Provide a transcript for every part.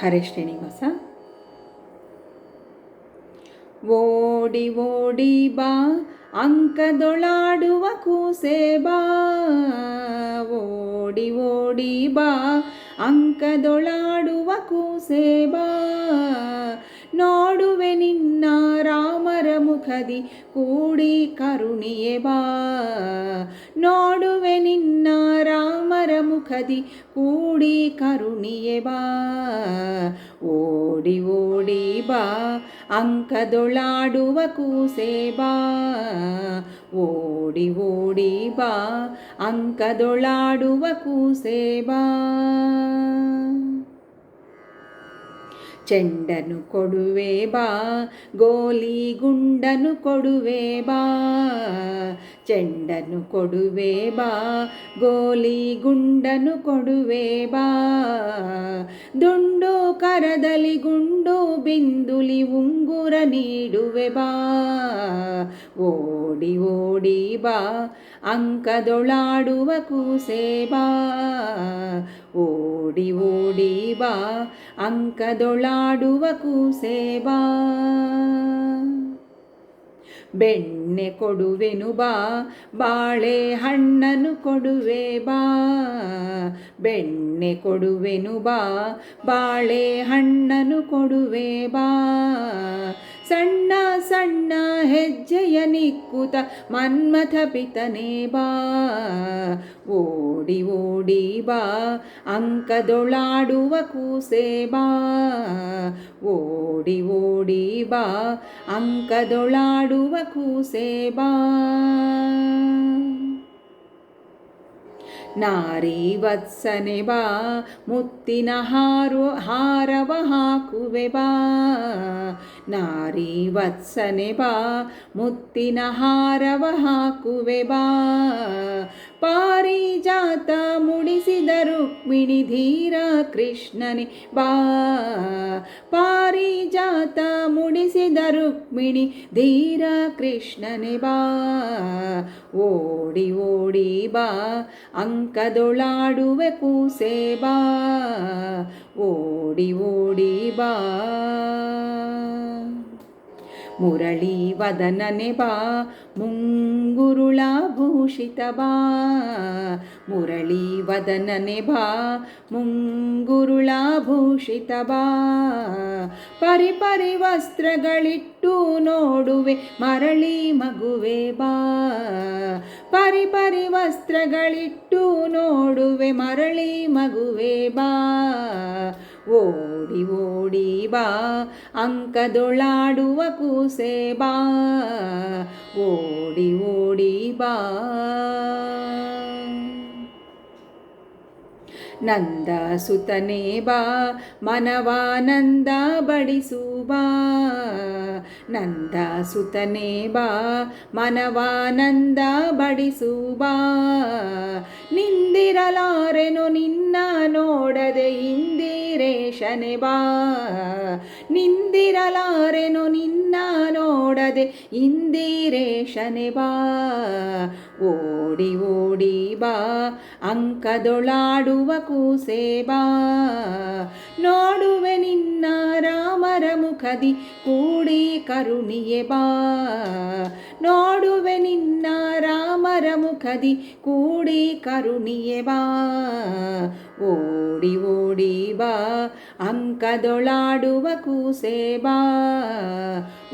ಹರೇ ಶ್ರೀನಿವಾಸ. ಓಡಿ ಓಡಿ ಬಾ, ಅಂಕದೊಳಾಡುವ ಕೂಸೆ ಬಾ. ಓಡಿ ಓಡಿ ಬಾ, ಅಂಕದೊಳಾಡುವ ಕೂಸೆ ಬಾ. ನೋಡುವೆ ನಿನ್ನ ರಾಮರ ಮುಖದಿ, ಕೂಡಿ ಕರುಣಿಯೆ ಬಾ. ರಾಮರ ಮುಖದಿ ಕೂಡಿ ಕರುಣಿಯೆ ಬಾ. ಓಡಿ ಓಡಿ ಬಾ, ಅಂಕದೊಳಾಡುವ ಕೂಸೆ ಬಾ. ಓಡಿ ಓಡಿ ಬಾ, ಅಂಕದೊಳಾಡುವ ಕೂಸೆ ಬಾ. ಚೆಂಡನು ಕೊಡುವೆ ಬಾ, ಗೋಲಿ ಗುಂಡನು ಕೊಡುವೆ ಬಾ. ಚೆಂಡನು ಕೊಡುವೆ ಬಾ, ಗೋಲಿ ಗುಂಡನು ಕೊಡುವೆ ಬಾ. ದುಂಡು ಕರದಲಿ ಗುಂಡು, ಬಿಂದುಲಿ ಉಂಗುರ ನೀಡುವೆ ಬಾ. ಓಡಿ ಓಡಿ ಬಾ, ಅಂಕದೊಳಾಡುವ ಕೂಸೆ ಬಾ. ಓಡಿ ಓಡಿ ಬಾ, ಅಂಕದೊಳಾಡುವ ಕೂಸೆ ಬಾ. ಬೆಣ್ಣೆ ಕೊಡುವೆನು ಬಾ, ಬಾಳೆ ಹಣ್ಣನು ಕೊಡುವೆ ಬಾ. ಬೆಣ್ಣೆ ಕೊಡುವೆನು ಬಾ, ಬಾಳೆ ಹಣ್ಣನು ಕೊಡುವೆ ಬಾ. ಸಣ್ಣ ಸಣ್ಣ ಹೆಜ್ಜೆಯ ನಿಕ್ಕುತ ಮನ್ಮಥ ಪಿತನೆ ಬಾ. ಓಡಿ ಓಡಿ ಬಾ. ಅಂಕದೊಳಾಡುವ ಕೂಸೆ ಬಾ. ಓಡಿ ಓಡಿ ಬಾ. ಅಂಕದೊಳಾಡುವ ಕೂಸೆ ಬಾ. ನಾರಿ ವತ್ಸನೆ ಬಾ. ಮುತ್ತಿನ ಹಾರು ಹಾರವ ಹಾಕುವೆ ಬಾ. नारी वत्सने वा मुत्तिनहारवः कुवे वा पारिजाता ರುಕ್ಮಿಣಿ ಧೀರ ಕೃಷ್ಣನೆ ಬಾ. ಪಾರಿಜಾತ ಮುಡಿಸಿದ ರುಕ್ಮಿಣಿ ಧೀರ ಕೃಷ್ಣನೆ ಬಾ. ಓಡಿ ಓಡಿ ಬಾ, ಅಂಕದೊಳಾಡುವೆ ಕೂಸೆ ಬಾ. ಓಡಿ ಓಡಿ ಬಾ. ಮುರಳಿ ವದನನೆ ಬಾ, ಮುಂಗುರುಳ ಭೂಷಿತ ಬಾ. ಮುರಳಿ ವದನನೆ ಬಾ, ಮುಂಗುರುಳ ಭೂಷಿತ ಬಾ. ಪರಿ ಪರಿ ವಸ್ತ್ರಗಳಿಟ್ಟು ನೋಡುವೆ, ಮರಳಿ ಮಗುವೆ ಬಾ. ಪರಿ ಪರಿ ವಸ್ತ್ರಗಳಿಟ್ಟು ನೋಡುವೆ, ಮರಳಿ ಮಗುವೆ ಬಾ. ಓಡಿ ಓಡಿ ಬಾ ಅಂಕದೊಳಾಡುವ ಕೂಸೆ ಬಾ ಓಡಿ ಓಡಿ ಬಾ. ನಂದ ಸುತನೇ ಬಾ, ಮನವಾನಂದ ಬಡಿಸು ಬಾ ನಂದ ಸುತನೇ ಬಾ, ಮನವಾನಂದ ಬಡಿಸು ಬಾ ನಿಂದಿರಲಾರೆನು ನಿನ್ನ ನೋಡದೆ ಇಂದಿರೇಶನೆ ಬಾ. ನಿಂದಿರಲಾರೆನು ನಿನ್ನ ನೋಡದೆ ಇಂದಿರೇಶನೆ ಬಾ, ಓಡಿ ಓಡಿ ಬಾ, ಅಂಕದೊಳಾಡುವ ಕೂಸೆ ಬಾ, ನೋಡುವೆ ನಿನ್ನ ರಾಮರ ಮುಖದಿ, ಕೂಡಿ ಕರುಣಿಯೆ ಬಾ, ನೋಡುವೆ ನಿನ್ನ ಮುಖದಿ ಕೂಡಿ ಕರುಣಿಯೆ ಬಾ. ಓಡಿ ಓಡಿ ಬಾ, ಅಂಕದೊಳಾಡುವ ಕೂಸೆ ಬಾ.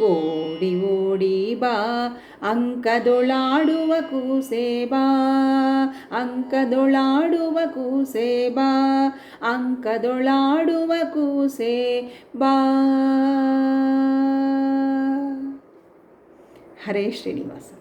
ಓಡಿ ಓಡಿ ಬಾ, ಅಂಕದೊಳಾಡುವ ಕೂಸೆ ಬಾ. ಅಂಕದೊಳಾಡುವ ಕೂಸೆ ಬಾ, ಅಂಕದೊಳಾಡುವ ಕೂಸೆ ಬಾ. ಹರೇ ಶ್ರೀನಿವಾಸ.